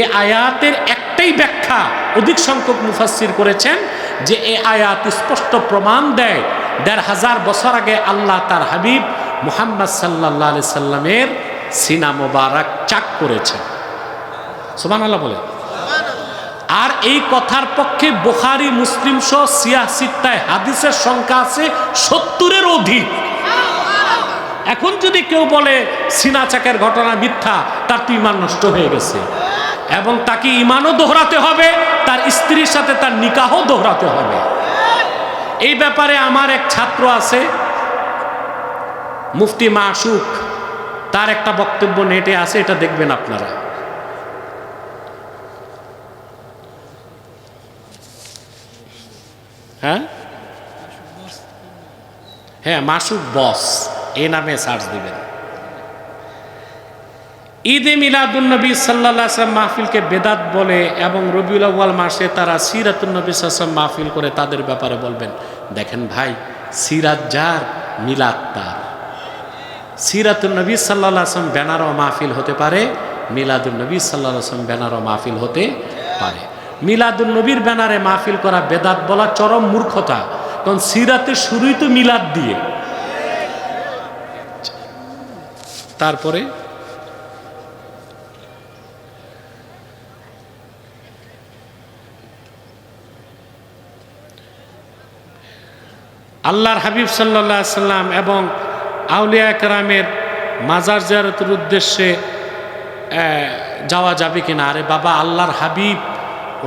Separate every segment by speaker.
Speaker 1: এ আয়াতের একটাই ব্যাখ্যা অধিক সংখ্যক মুফাসসির করেছেন যে এ আয়াত স্পষ্ট প্রমাণ দেয় দেড় হাজার বছর আগে আল্লাহ তার হাবিব মুহাম্মদ সাল্লাহ সাল্লামের সিনা মোবারক চাক করেছেন। সুমান আল্লাহ বলে। আর এই কথার পক্ষে বোখারি, মুসলিম সহ সিয়াসিত্তায় হাদিসের সংখ্যা আছে সত্তরের অধিক। এখন যদি কেউ বলে সিনা চাকের ঘটনা মিথ্যা, তার তো ইমান নষ্ট হয়ে গেছে। এবং তাকে ইমানও দোহরাতে হবে, তার স্ত্রীর সাথে তার নিকাহও দোহরাতে হবে। এই ব্যাপারে আমার এক ছাত্র আছে, মুফতি মাসুক, তার একটা বক্তব্য নেটে আছে, এটা দেখবেন আপনারা। হ্যাঁ? হ্যাঁ মাসুক বস এই নামে সার্চ দিবেন। ঈদে মিলাদুলনবী সাল্লাহ আসলাম মাহফিলকে বেদাত বলে এবং রবিউল আউ্য়াল মাসে তারা সিরাতুলনবী আসলাম মাহফিল করে তাদের ব্যাপারে বলবেন, দেখেন ভাই, সিরাত যার, মিলাদ তার। সিরাতুলনবী সাল্লাহ আসলাম ব্যানারও মাহফিল হতে পারে মিলাদুলনবী সাল্লাহ আসলাম ব্যানারও মাহফিল হতে পারে। মিলাদুলনবীর ব্যানারে মাহফিল করা বেদাত বলা চরম মূর্খতা, কারণ সিরাতের শুরুই তো মিলাদ দিয়ে। তারপরে আল্লাহর হাবিব সাল্লাহ সাল্লাম এবং আউলিয়া একরামের মাজার জিয়ারতের উদ্দেশ্যে যাওয়া যাবে কিনা? আরে বাবা, আল্লাহর হাবিব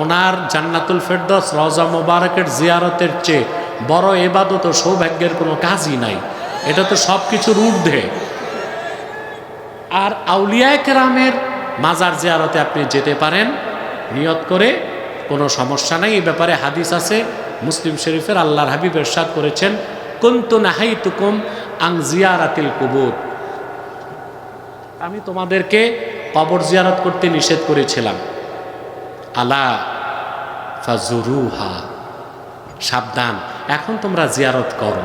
Speaker 1: ওনার জান্নাতুল ফেরদৌস রওজা মোবারকের জিয়ারতের চেয়ে বড় এবাদত সৌভাগ্যের কোনো কাজই নাই। এটা তো সব কিছুর ঊর্ধ্বে। আর আউলিয়া একরামের মাজার জিয়ারতে আপনি যেতে পারেন, নিয়ত করে কোনো সমস্যা নাই। এই ব্যাপারে হাদিস আছে মুসলিম শরীফের আল্লাহর হাবিব এরশাদ করেছেন, কুন্তু নাহাই তুকুম আং জিয়ারাতিল কুবুর। আমি তোমাদেরকে কবর জিয়ারত করতে নিষেধ করেছিলাম। আলা ফাজুরুহা। সাবধান, এখন তোমরা জিয়ারত করো।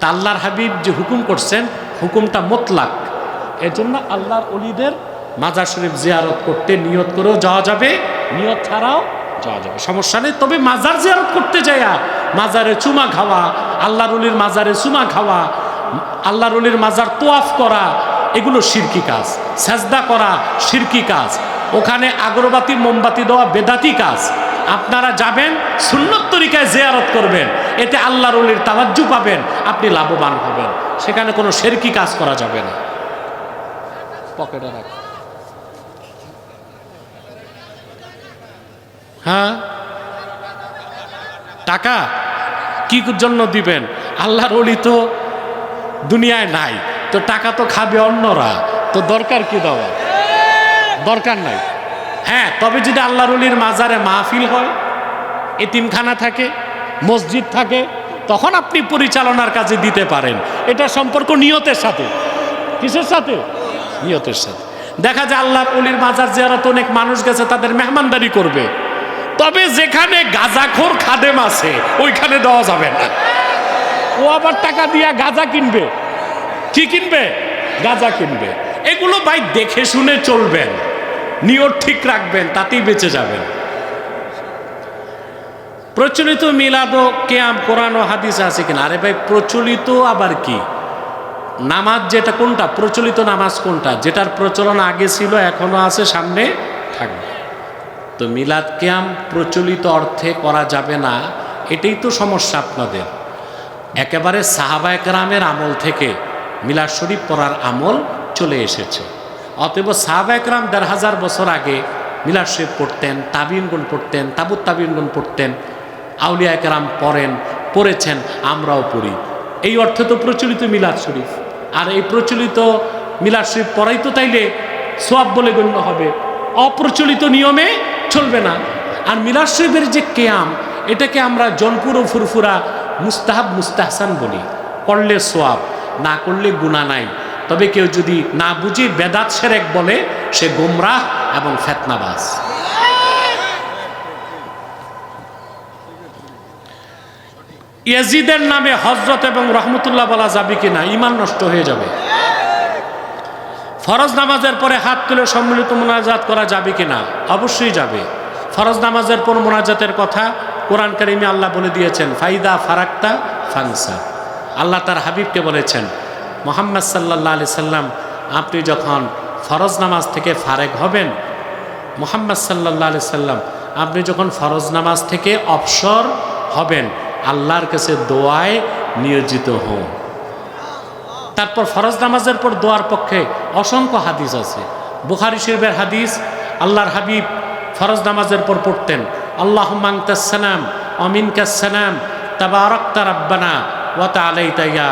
Speaker 1: তা আল্লাহর হাবিব যে হুকুম করছেন, হুকুমটা মোতলাক। এজন্য আল্লাহর অলিদের মাজার শরীফ জিয়ারত করতে নিয়ত করেও যাওয়া যাবে, নিয়ত ছাড়াও যাওয়া যাবে। সমস্যা নেই, তবে মাজার জিয়ারত করতে যাইয়া মাজারে চুমা খাওয়া, আল্লাহর অলির মাজারে চুমা খাওয়া, আল্লাহর অলির মাজার তোয়াফ করা, এগুলো শিরকি কাজ। সেজদা করা শিরকি কাজ। ওখানে আগরবাতি, মোমবাতি দেওয়া বেদাতি কাজ। আপনারা যাবেন, সুন্নত তরিকায় জিয়ারত করবেন, এতে আল্লাহর অলির তাওয়াজ্জু পাবেন, আপনি লাভবান হবেন। সেখানে কোনো শেরকি কাজ করা যাবে না। পকেটে রাখ হ্যাঁ? টাকা? কি জন্য দিবেন? আল্লাহর অলি তো দুনিয়ায় নাই। তো টাকা তো খাবে অন্যরা। তো দরকার কি দেওয়া? দরকার নাই। হ্যাঁ তবে যদি আল্লাহর অলির মাজারে মাহফিল হয়, এতিমখানা থাকে, মসজিদ থাকে, তখন আপনি পরিচালনার কাজে দিতে পারেন। এটা সম্পর্ক নিয়তের সাথে। কিসের সাথে? নিয়তের সাথে। দেখা যায় আল্লাহর অলির মাজার জিয়ারত অনেক মানুষ গেছে, তাদের মেহমানদারি করবে। তবে যেখানে গাজাখোর খাদেম আছে, ওইখানে দেওয়া যাবে না। ও আবার টাকা দিয়া গাজা কিনবে। কি কিনবে? গাজা কিনবে। এগুলো ভাই দেখে শুনে চলবেন। নিয়ত ঠিক রাখবেন, তাতেই বেঁচে যাবেন। প্রচলিত মিলাদ কেয়াম, কোরআন ও হাদিস আছে কিনা? আরে ভাই, প্রচলিত আবার কি? নামাজ যেটা কোনটা? প্রচলিত নামাজ কোনটা? যেটার প্রচলন আগে ছিল, এখনও আছে, সামনে থাকবে। তো মিলাদ কেয়াম প্রচলিত অর্থে করা যাবে না, এটাই তো সমস্যা আপনাদের। একেবারে সাহাবা একরামের আমল থেকে মিলাদ শরীফ পড়ার আমল চলে এসেছে। অতএব সাহাবা একরাম দেড় হাজার বছর আগে মিলাদ শরীফ পড়তেন তাবিনগুন পড়তেন, তাবুত তাবিনগুন পড়তেন আউলিয়া একরাম পড়েন, পড়েছেন, আমরাও পড়ি। এই অর্থে তো প্রচলিত মিলাদ শরীফ। আর এই প্রচলিত মিলাদ শরীফ পড়াই তো তাইলে সোয়াব বলে গণ্য হবে। অপ্রচলিত নিয়মে চলবে না। আর মিলাদ শরীফের যে কেয়াম, এটাকে আমরা জনপুর ও ফুরফুরা মুস্তাহাব মুস্তাহসান বলি। করলে সোয়াব, না করলে গুণা নাই। তবে কেউ যদি না বুঝে বেদাত সেরেক বলে, সে গোমরাহ এবং ফেতনাবাজ। ইয়াজিদের নামে হজরত এবং রহমতুল্লাহ বলা যাবে কিনা ইমান নষ্ট হয়ে যাবে। ফরজ নামাজের পরে হাত তুলে সম্মিলিত মোনাজাত করা যাবে কি না অবশ্যই যাবে। ফরজ নামাজের পর মোনাজাতের কথা কোরআন কারিমে আল্লাহ বলে দিয়েছেন, ফাইদা ফারাক্তা ফানসা। আল্লাহ তার হাবিবকে বলেছেন, মোহাম্মদ সাল্লাহ আলি সাল্লাম, আপনি যখন ফরজ নামাজ থেকে ফারেক হবেন, মোহাম্মদ সাল্লাহ আলি সাল্লাম, আপনি যখন ফরজ নামাজ থেকে অবসর হবেন, আল্লাহর কাছে দোয়ায় নিয়োজিত হন। তারপর ফরজ নামাজের পর দোয়ার পক্ষে অসংখ্য হাদিস আছে। বুখারি শরীফের হাদিস, আল্লাহর হাবিব ফরজ নামাজের পর পড়তেন আল্লাহ মাংতাসানাম অমিন কাসানাম তাবারক্তা রাব্বানা ওয়াতা আলাইতাইয়া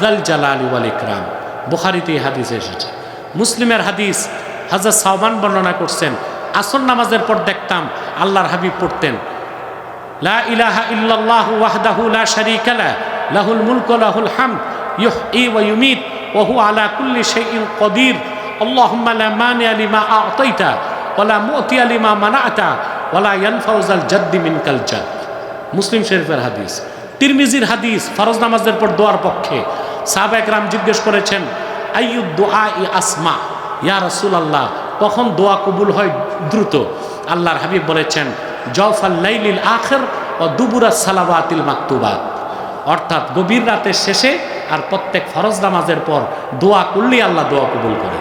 Speaker 1: দল জালালি ওয়াল ইকরাম। বুখারিতে এই হাদিস এসেছে। মুসলিমের হাদিস হাজার সাহবান বর্ণনা করছেন, আসর নামাজের পর দেখতাম আল্লাহর হাবিব পড়তেন, লা ইলাহা ইল্লাল্লাহু ওয়াহদাহু লা শারীকা লাহুল মুলকু লাহুল হামদ, ইউহয়ি ওয়া ইউমীত। ওয়া আলা কুল্লি শাইইন কাদির। আল্লাহুম্মা লা মানি'a লিমা আ'তাইতা ওয়া লা মু'তিয়া লিমা মানা'তা ওয়া লা ইয়ানফাউজাল জাদ্দি মিনকাল জাদ। মুসলিম শরীফের হাদিস। তিরমিজির হাদিস ফরজ নামাজের পর দোয়ার পক্ষে। সাহাবা একরাম জিজ্ঞেস করেছেন, আইয়ুদ দোয়া ই আসমা? ইয়া রাসূলুল্লাহ, কখন দোয়া কবুল হয় দ্রুত? আল্লাহর হাবিব বলেছেন জফাল লাইলিল আখের ও দুবুরা সালাবাতিল মাকতুবাত। অর্থাৎ গভীর রাতের শেষে আর প্রত্যেক ফরজ নামাজের পর দোয়া করলেই আল্লাহ দোয়া কবুল করে।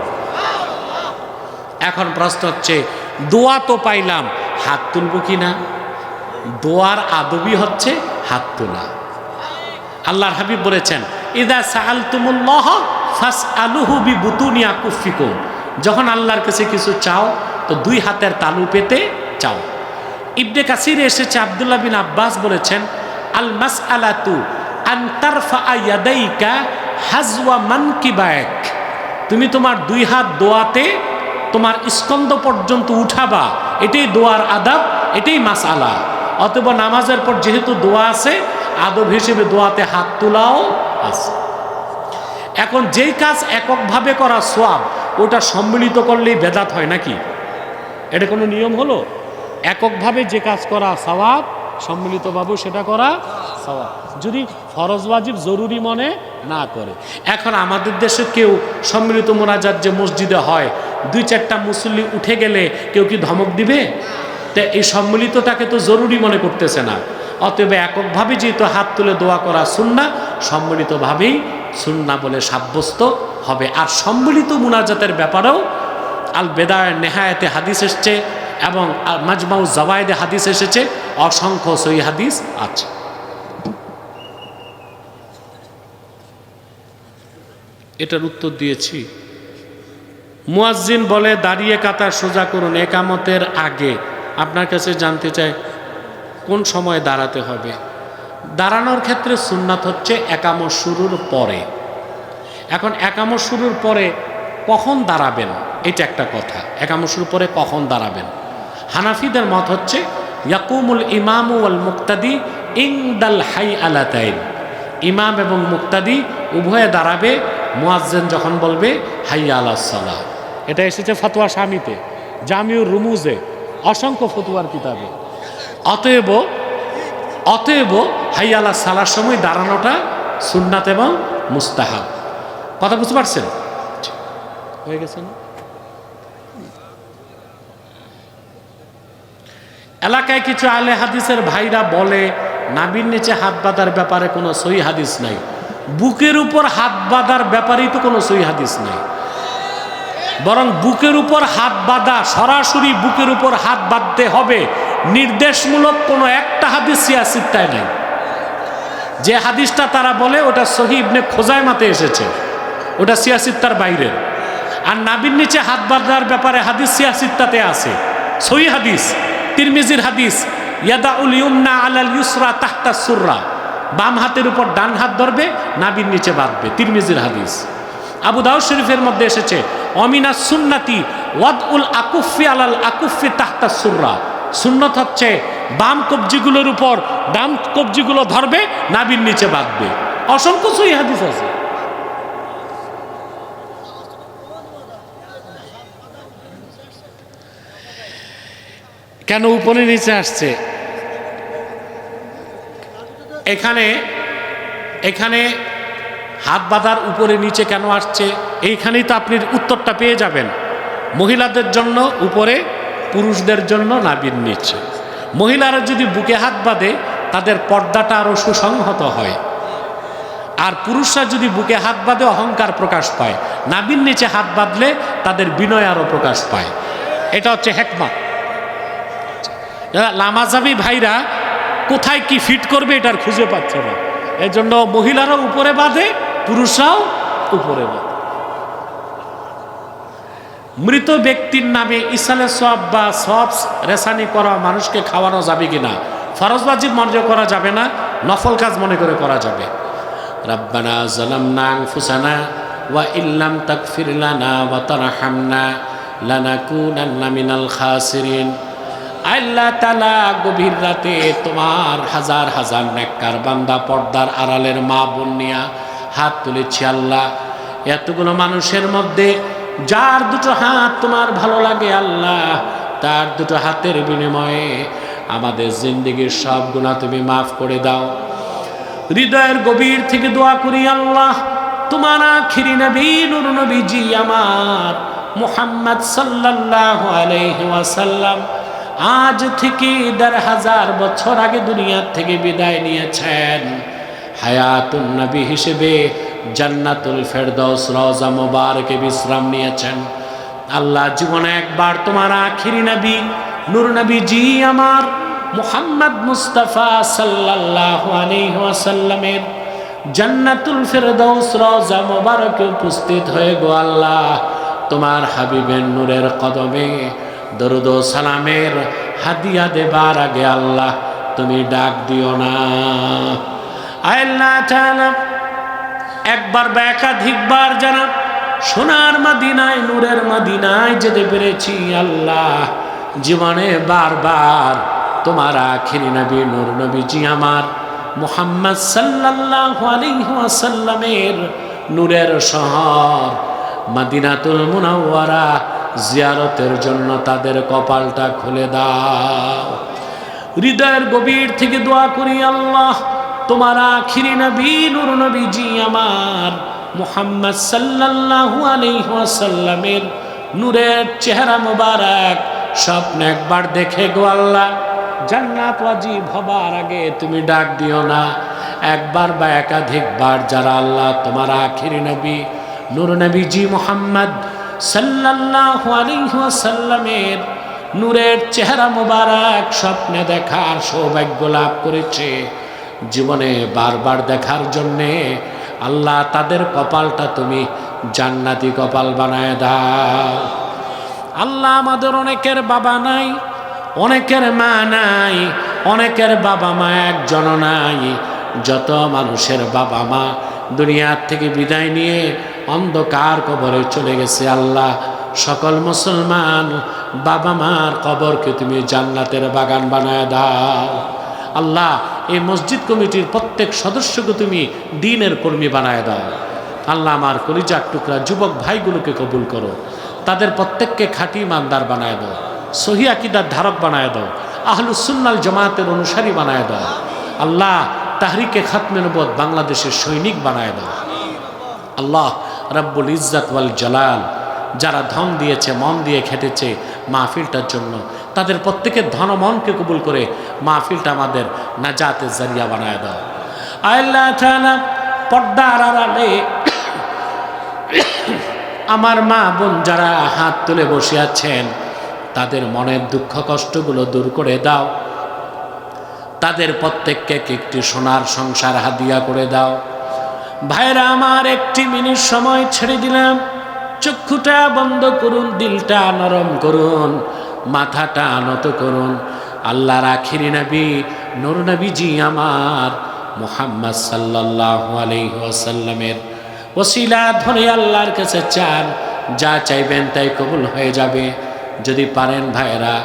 Speaker 1: এখন প্রশ্ন হচ্ছে, দোয়া তো পাইলাম, হাত তুলব কি না? দোয়ার আদবি হচ্ছে হাত তোলা। আল্লাহর হাবিব বলেছেন, ইদা সাহাল তুমুল্লাহ ফাস বুতুনিয়া যখন আল্লাহর কাছে কিছু চাও, তো দুই হাতের তালু পেতে চাও। ইবনে কাসিরে এসেছে, আবদুল্লাহ বিন আব্বাস বলেছেন, আল মাস আলাতু তুমি তোমার দুই হাত দোয়াতে তোমার স্কন্দ পর্যন্ত উঠাবা। এটাই দোয়ার আদাব, এটাই মাস আলা অথবা নামাজের পর যেহেতু দোয়া আছে, আদব হিসেবে দোয়াতে হাত তোলাও আছে। এখন যেই কাজ এককভাবে করা সোয়াব ওটা সম্মিলিত করলেই বেদাত হয় নাকি? এটা কোনো নিয়ম হলো? এককভাবে যে কাজ করা সওয়াব সম্মিলিতভাবে সেটা করা যদি ফরজ ওয়াজিব জরুরি মনে না করে। এখন আমাদের দেশে কেউ সম্মিলিত মোনাজাত যে মসজিদে হয়, দুই চারটা মুসল্লি উঠে গেলে কেউ কি ধমক দিবে? তা এই সম্মিলিতটাকে তো জরুরি মনে করতেছে না। অতএব এককভাবে যেহেতু হাত তুলে দোয়া করা সুন্না, সম্মিলিতভাবেই সুন্না বলে সাব্যস্ত হবে। আর সম্মিলিত মুনাজাতের ব্যাপারেও আল বেদায় নেহায়াতে হাদিস এসছে এবং মাজমাউ জবায়েদে হাদিস এসেছে, অসংখ্য সই হাদিস আছে। এটার উত্তর দিয়েছি। মুয়াজ্জিন বলে, দাঁড়িয়ে কাতার সোজা করুন একামতের আগে। আপনার কাছে জানতে চাই, কোন সময় দাঁড়াতে হবে? দাঁড়ানোর ক্ষেত্রে সুন্নাত হচ্ছে একামত শুরুর পরে। এখন একামত শুরুর পরে কখন দাঁড়াবেন? এটা একটা কথা। একামত শুরুর পরে কখন দাঁড়াবেন? হানাফিদের মত হচ্ছে, ইয়াকুমুল ইমাম ওয়াল মুক্তাদি ইংদাল হাই আলা আলাতাইন ইমাম এবং মুক্তাদি উভয়ে দাঁড়াবে, মুয়াজ্জেন যখন বলবে হাই আলা সালাহ। এটা এসেছে ফতোয়া স্বামীতে জামিউর রুমুজে, অসংখ্য ফতুয়ার কিতাবে। অতএব অতএব হাই আলা সালার সময় দাঁড়ানোটা সুন্নাত এবং মুস্তাহাব। কথা বুঝতে পারছেন? হয়ে গেছে না? এলাকায় কিছু আলে হাদিসের ভাইরা বলে, নাবির নিচে হাত বাঁধার ব্যাপারে কোনো সই হাদিস নাই। বুকের উপর হাত বাঁধার ব্যাপারেই তো কোনো সই হাদিস নাই। বরং বুকের উপর হাত বাঁধা, সরাসরি বুকের উপর হাত বাঁধতে হবে, নির্দেশমূলক কোনো একটা হাদিস সিয়াসিত্তায় নাই। যে হাদিসটা তারা বলে, ওটা সহি খোঁজায় মাতে এসেছে। ওটা সিয়াসিত্তার বাইরের। আর নাবির নিচে হাত বাঁধার ব্যাপারে হাদিস সিয়াসিত্তাতে আছে। সহি হাদিস। তিরমিজির হাদিস, ইয়াদাউল ইউমনা আলাল ইউসরা তাহতা সুররা। বাম হাতের উপর ডান হাত ধরবে নাবির নিচে বাঁধবে। তিরমিজির হাদিস। আবু দাউদ শরীফের মধ্যে এসেছে, অমিনা সুন্নাতি ওয়াদ উল আকুফি আলাল আকুফি তাহতা সুররা। সুন্নত হচ্ছে, বাম কবজিগুলোর উপর ডান কবজিগুলো ধরবে নাবির নিচে বাঁধবে। অসংখ্য হাদিস আছে। কেন উপরে নিচে আসছে? এখানে এখানে হাত বাঁধার উপরে নিচে কেন আসছে? এইখানেই তো আপনি উত্তরটা পেয়ে যাবেন। মহিলাদের জন্য উপরে, পুরুষদের জন্য নাবির নিচে। মহিলারা যদি বুকে হাত বাঁধে, তাদের পর্দাটা আরও সুসংহত হয়। আর পুরুষরা যদি বুকে হাত বাঁধে, অহংকার প্রকাশ পায়। নাবির নিচে হাত বাঁধলে তাদের বিনয় আরও প্রকাশ পায়। এটা হচ্ছে হেকমা লামাজাবি ভাইরা কোথায় কি ফিট করবে এটার খুঁজে পাচ্ছে না। এই জন্য মহিলারাও উপরে বাঁধে, পুরুষরাও উপরে বাঁধে। মৃত ব্যক্তির নামে ইসালে সব বা সব রেসানি করা মানুষকে খাওয়ানো যাবে কিনা? ফরজবাজিব মনে করা যাবে না, নফল কাজ মনে করে করা যাবে। রব্বানা জালামনা আনফুসানা ওয়া ইল্লাম তাগফির লানা ওয়া তারহামনা লানাকুনান্না মিনাল খাসিরিন। আল্লাহ তালা গভীর রাতে তোমার হাজার হাজার নেককার বান্দা পর্দার আড়ালের মা বন্যা হাত তুলেছি আল্লাহ। এতগুলো মানুষের মধ্যে যার দুটো হাত তোমার ভালো লাগে আল্লাহ, তার দুটো হাতের বিনিময়ে আমাদের জিন্দগির সব গুণা তুমি মাফ করে দাও। হৃদয়ের গভীর থেকে দোয়া করি আল্লাহ, তোমার আখিরি নবী, নুর নবীজি আমার মুহাম্মদ আলাইহি ওয়াসাল্লাম। আজ থেকে দেড় হাজার বছর আগে দুনিয়ার থেকে বিদায় নিয়েছেন। হায়াতুন নবী হিসেবে জান্নাতুল ফেরদৌস রওজা মোবারকে বিশ্রাম নিয়েছেন। আল্লাহ জীবনে একবার তোমার আখিরি নবী, নূর নবী জি আমার মুহাম্মদ মুস্তাফা সাল্লাল্লাহু আলাইহি ওয়াসাল্লামের জান্নাতুল ফেরদৌস রওজা মোবারকে উপস্থিত হয়ে গো আল্লাহ, তোমার হাবিবের নূরের কদমে দরুদ সালামের হাদিয়া দেবার আগে আল্লাহ, তুমি ডাক দিও না। একবার বা একাধিকবার যারা সোনার মাদিনায়, নূরের মাদিনায় যেতে পেরেছি আল্লাহ। জীবনে বারবার তোমার আখিরি নবী, নূর নবীজি আমার মুহাম্মদ সাল্লাল্লাহু আলাইহি ওয়াসাল্লামের নূরের শহর, মাদিনাতুল মুনাওয়ারা জিয়ারতের জন্য তাদের কপালটা খুলে দাও। হৃদয়ের গভীর থেকে দোয়া করি, আল্লাহ, তোমার আখিরি নবী, নূর নবীজি আমার মুহাম্মদ সাল্লাল্লাহু আলাইহি ওয়াসাল্লামের নূরের চেহারা মোবারক স্বপ্ন একবার দেখে গো আল্লাহ। জান্নাত ওয়াজিব হবার আগে তুমি ডাক দিও না। একবার বা একাধিকবার যারা আল্লাহ, তোমার আখিরি নবী, নূর নবীজি মুহাম্মদ সাল্লাল্লাহু আলাইহি ওয়াসাল্লামের নূরের চেহারা মোবারক স্বপ্নে দেখার সৌভাগ্য লাভ করেছে। জীবনে বারবার দেখার জন্যে আল্লাহ তাদের কপালটা তুমি জান্নাতি কপাল বানায় দাও। আল্লাহ আমাদের অনেকের বাবা নাই, অনেকের মা নাই, অনেকের বাবা মা একজন নাই। যত মানুষের বাবা মা দুনিয়ার থেকে বিদায় নিয়ে অন্ধকার কবরে চলে গেছে আল্লাহ। সকল মুসলমান, বাবা মার কবরকে তুমি জান্নাতের বাগান বানায় দাও। আল্লাহ, এই মসজিদ কমিটির প্রত্যেক সদস্যকে তুমি দিনের কর্মী বানায় দাও। আল্লাহ, আমার কলিজার টুকরা যুবক ভাইগুলোকে কবুল করো। তাদের প্রত্যেককে খাঁটি ইমানদার বানায় দাও। সহি আকিদার ধারক বানায় দাও। আহলুসুন্নাল জামাতের অনুসারী বানায় দাও। আল্লাহ, তাহরিকে খাতমে নবদ বাংলাদেশের সৈনিক বানায় দাও। আল্লাহ রব্বুল ইজ্জাত ওয়াল জালাল। যারা ধন দিয়েছে, মন দিয়ে খেটেছে মাহফিলটার জন্য, তাদের প্রত্যেকের ধন মনকে কবুল করে মাহফিলটা আমাদের নাজাতের জারিয়া বানায় দাও। আল্লাহ তাআলা পর্দার আড়ালে আমার মা বোন যারা হাত তুলে বসে আছেন, তাদের মনের দুঃখ কষ্টগুলো দূর করে দাও। তাদের প্রত্যেককে একটি সোনার সংসার হাদিয়া করে দাও। ভাইরা, আমার একটি মিনিট সময় ছেড়ে দিলাম। চক্ষুটা বন্ধ করুন, দিলটা নরম করুন, মাথাটা নত করুন। আল্লাহর আখিরি নবী, নুর নবীজি আমার মোহাম্মদ সাল্লাহ আলহিহাসাল্লামের ওসিলা ধরে আল্লাহর কাছে চান, যা চাইবেন তাই কবুল হয়ে যাবে। যদি পারেন ভাইরা,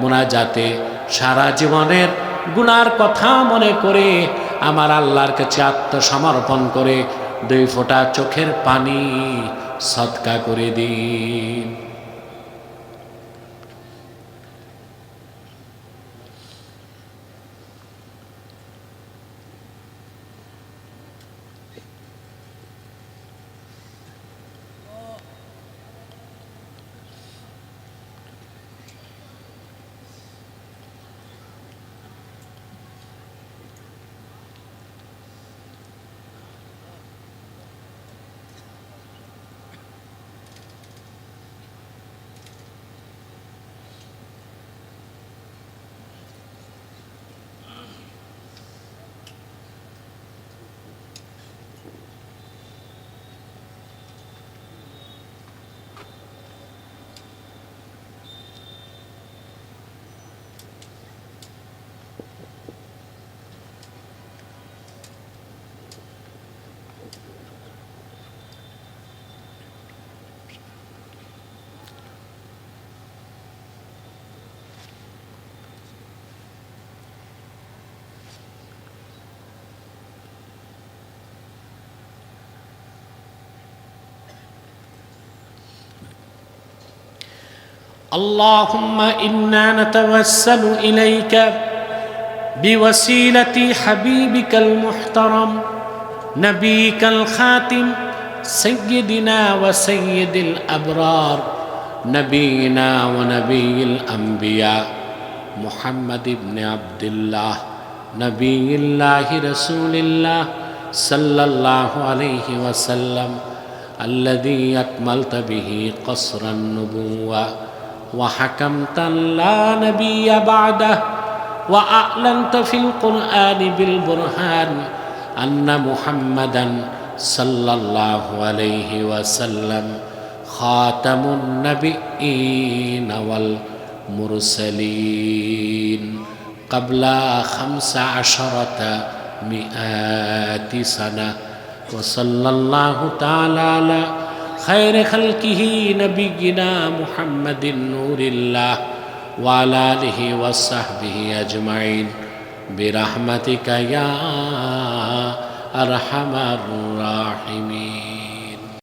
Speaker 1: মোনাজাতে সারা জীবনের গুনার কথা মনে করে আমার আল্লাহর কাছে আত্মসমর্পণ করে দুই ফোঁটা চোখের পানি সৎকা করে দিন। اللهم إنا نتوسل إليك بوسيلة حبيبك المحترم نبيك الخاتم سيدنا وسيد الأبرار نبينا ونبي الأنبياء محمد بن عبد الله نبي الله رسول الله صلى الله عليه وسلم الذي أكملت به قصر النبوة. وحكمت لا نبي بعده وأعلنت في القرآن بالبرهان أن محمدا صلى الله عليه وسلم خاتم النبيين والمرسلين قبل خمس عشرة مئات سنة. وصلى الله تعالى على خير خلقه نبينا محمد نور الله وعلى آله وصحبه أجمعين. برحمتك يا أرحم الراحمين.